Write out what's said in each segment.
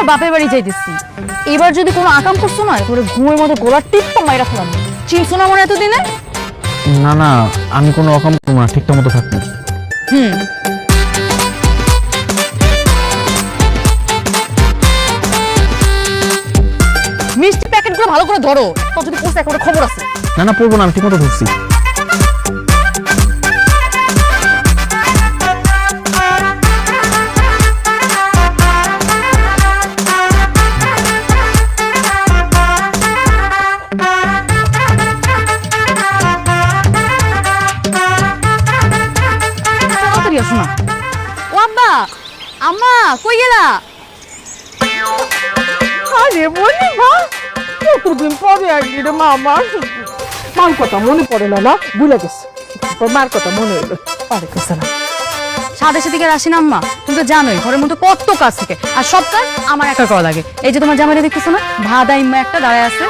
আমার বাপের বাড়ি যাইতেছি। এবার যদি কোনো আকাম করছ না করে ঘুমের মধ্যে গোলার টিপটা মাইরা ফেলাম। চিনছো না আমার এতদিনে? না না আমি কোনো রকম করব না ঠিকঠাক মতো থাকব। হুম। মিষ্টি প্যাকেটগুলো ভালো করে ধরো তোর যদি পোস্ট একটা খবর আছে। না না পড়ব না আমি ঠিক মতো ধরছি। ও আব্বা আম্মা কই গেলা? আরে বলি মা কতদিন পরে আসলি রে মা আমার মার কথা মনে পড়ে না না? ভুলে গেছে। তোর মার কথা মনে হলো। ওয়ালাইকুম সালাম সাথে সাথে আর আসি না আম্মা? তুমি তো জানোই ঘরের মধ্যে কত কাজ থাকে। আর সব কাজ আমার একা করা লাগে। এই যে তোমার জামাইটা দেখতেছো না ভাদা ইম্মা একটা দাঁড়ায় আছে।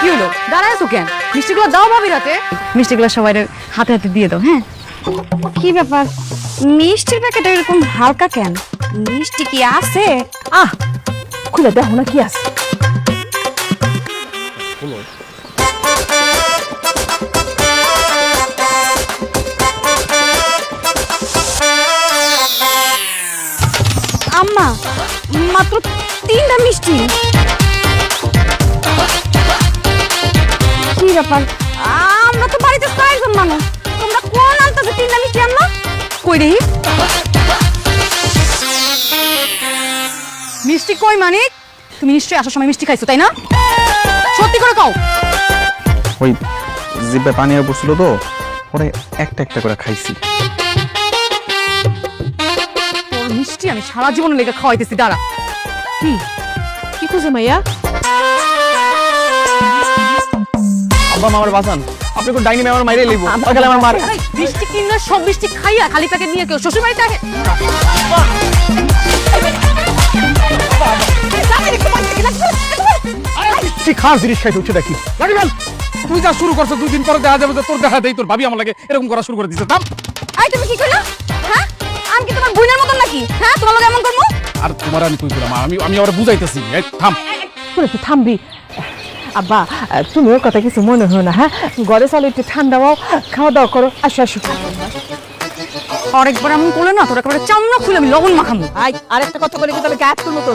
কি হলো? দাঁড়ায় আছো কেন? মিষ্টিগুলো দাও ভাবির হাতে। মিষ্টিগুলো সবাই হাতে হাতে দিয়ে দাও হ্যাঁ? কি ব্যাপার? মিষ্টির প্যাকেট এরকম হালকা কেন? মিষ্টি কি আছে? আহ খুলে দেখো না কি আছে। আম্মা মাত্র তিনটা মিষ্টি। কি ব্যাপার? কই মিষ্টি কই মানিক? তুমি নিশ্চয়ই আসার সময় মিষ্টি খাইছো তাই না? সত্যি করে কও। ওই জিব্বে পানি আর পড়ছিল তো পরে একটা একটা করে খাইছি। মিষ্টি আমি সারা জীবন লেগে খাওয়াইতেছি দাঁড়া। কি কি খুঁজে মাইয়া? আব্বা আমার বাসান। আপনি কোন ডাইনি আমার মাইরে লইব সকালে আমার মার। মিষ্টি কিনলে সব বৃষ্টি খাইয়া খালি প্যাকেট নিয়ে কেউ শ্বশুর বাড়িতে আগে কি খাস জিনিস খাইতে উঠছে দেখি। লাগে গেল তুই যা শুরু করছ দুই দিন পরে দেখা যাবে তোর দেখা দেই তোর ভাবি আমার লাগে এরকম করা শুরু করে দিছে। থাম এই তুমি কি কইলা হ্যাঁ? আমি কি তোমার বোনের মতন নাকি? হ্যাঁ? তোমার লগে এমন করব? আর তোমার আমি কই আমি আমি ওরা বুঝাইতেছি। এই থাম। করে তো থামবি। আব্বা তুমি ওর কথা কিছু মনে হয় না হ্যাঁ? ঘরে চলে একটু ঠান্ডা হও খাওয়া দাওয়া করো আসো আসো। আরেকবার আমি করলে না তোর একবার চামড়া খুলে আমি লবণ মাখাম আই আরেকটা কথা বলে কি তাহলে গায়ে তুলো তো